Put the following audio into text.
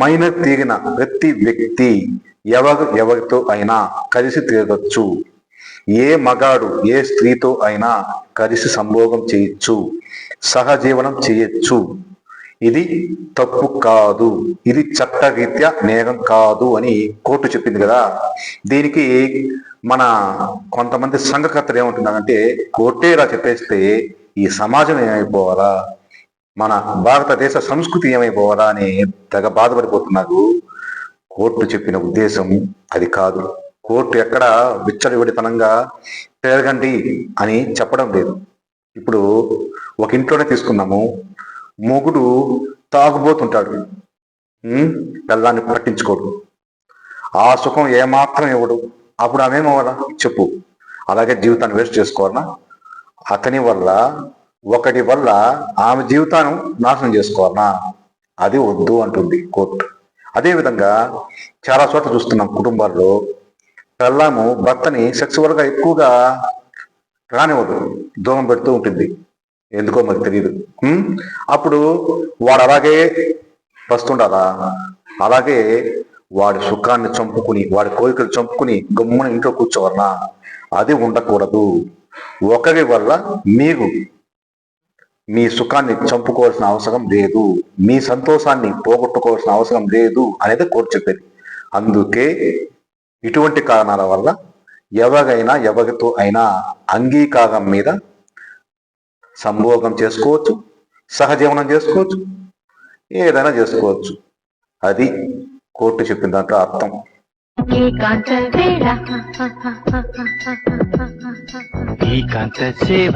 Minor తీగిన ప్రతి వ్యక్తి ఎవరు ఎవరితో అయినా కలిసి తిరగచ్చు. ఏ మగాడు ఏ స్త్రీతో అయినా కలిసి సంభోగం చేయొచ్చు సహజీవనం చేయొచ్చు. ఇది తప్పు కాదు ఇది చట్టరీత్యా నేరం కాదు అని కోర్టు చెప్పింది కదా. దీనికి మన కొంతమంది సంఘకర్తలు ఏమంటున్నారంటే కోర్టే ఇలా చెప్పేస్తే ఈ సమాజం ఏమైపోవాలా? మన భారతదేశ సంస్కృతి ఏమైపోవాలా అని తెగ బాధపడిపోతున్నారు. కోర్టు చెప్పిన ఉద్దేశం అది కాదు. కోర్టు ఎక్కడ విచ్చలవిడితనంగా పెరగండి అని చెప్పడం లేదు. ఇప్పుడు ఒక ఇంట్లోనే తీసుకున్నాము మొగుడు తాగుబోతుంటాడు. ఉమ్, పిల్లాన్ని పట్టించుకోడు. ఆ సుఖం ఏమాత్రం ఇవ్వడు. అప్పుడు ఆమెమవ్వాలా చెప్పు. అలాగే జీవితాన్ని వేస్ట్ చేసుకోవాలా? అతని వల్ల ఒకటి వల్ల ఆమె జీవితాన్ని నాశనం చేసుకోవాలనా? అది వద్దు అంటుంది కోర్టు. అదేవిధంగా చాలా చోట్ల చూస్తున్నాం కుటుంబాల్లో పెళ్ళాము భర్తని సెక్సువల్గా ఎక్కువగా రానివ్వదు దూరం పెడుతూ ఉంటుంది. ఎందుకో మరి తెలియదు అప్పుడు వాడు అలాగే వస్తుండాలా? అలాగే వాడి సుఖాన్ని చంపుకుని వాడి కోరికలు చంపుకుని గమ్మున ఇంట్లో కూర్చోవాలనా? అది ఉండకూడదు. ఒకరి వల్ల మీకు మీ సుఖాన్ని చంపుకోవాల్సిన అవసరం లేదు. మీ సంతోషాన్ని పోగొట్టుకోవాల్సిన అవసరం లేదు అనేది కోర్టు చెప్పేది. అందుకే ఇటువంటి కారణాల వల్ల ఎవరైనా ఎవరితో అయినా అంగీకారం మీద సంభోగం చేసుకోవచ్చు సహజీవనం చేసుకోవచ్చు ఏదైనా చేసుకోవచ్చు. అది కోర్టు చెప్పిన దాంట్లో అర్థం. ఏకాంత సేవ